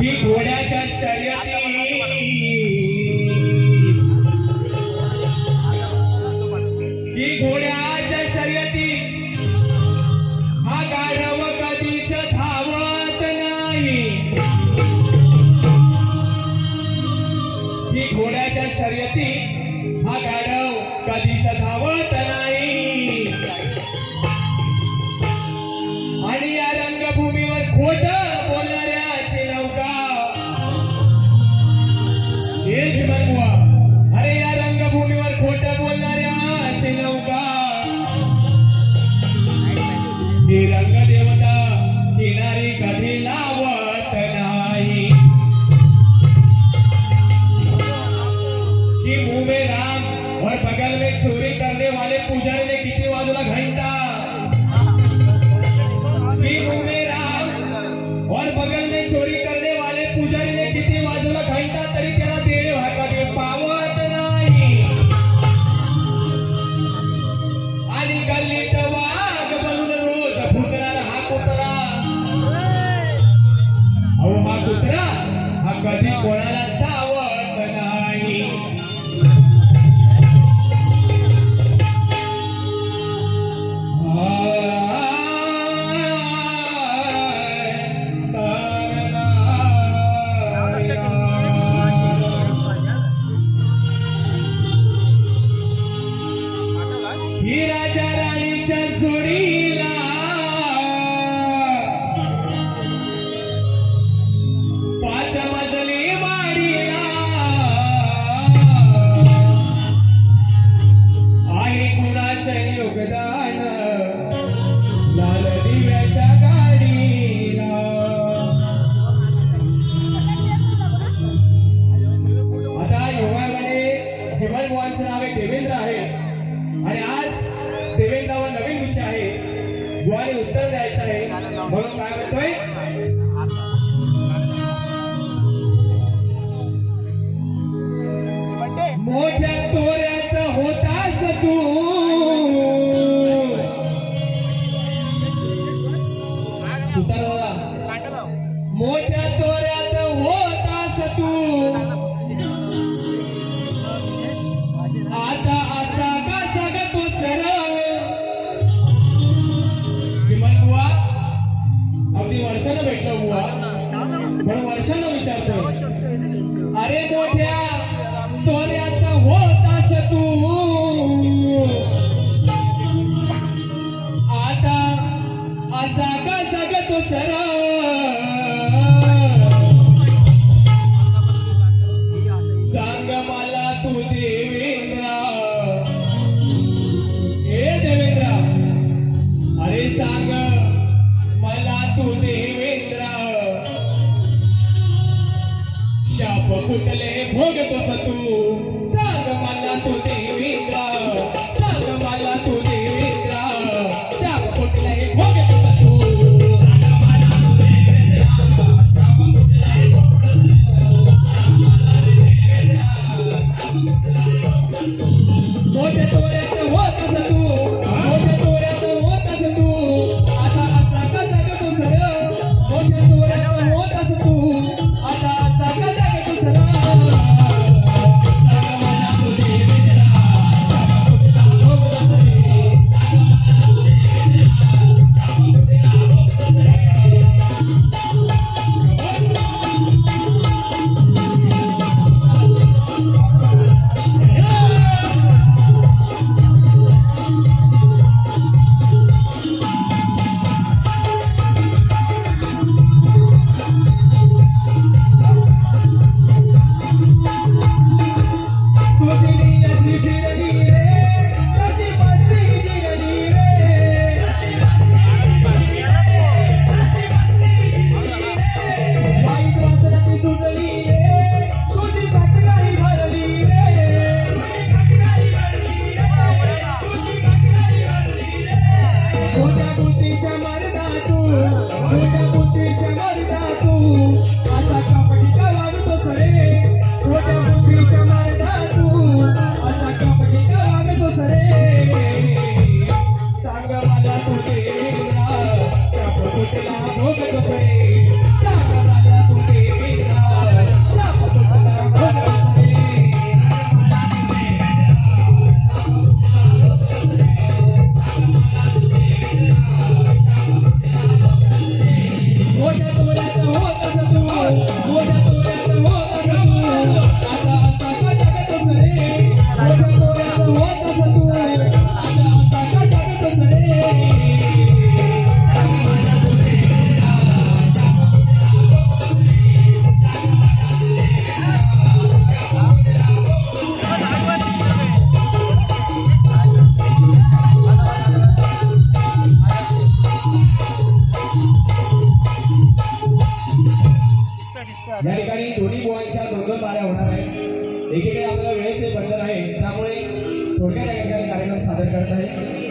की घोड्याच्या शर्यती की घोड्याच्या शर्यती हा गाढव कधीच धावत नाही. घोड्याच्या शर्यती हा गाढव कधीच धावत Ele vai. Chutaram या ठिकाणी दोन्ही गोवांच्या दोन दोन होणार आहेत. एकीकडे आपल्याला वेळेचे बंधन आहे त्यामुळे थोडक्यात या ठिकाणी कार्यक्रम सादर करत आहे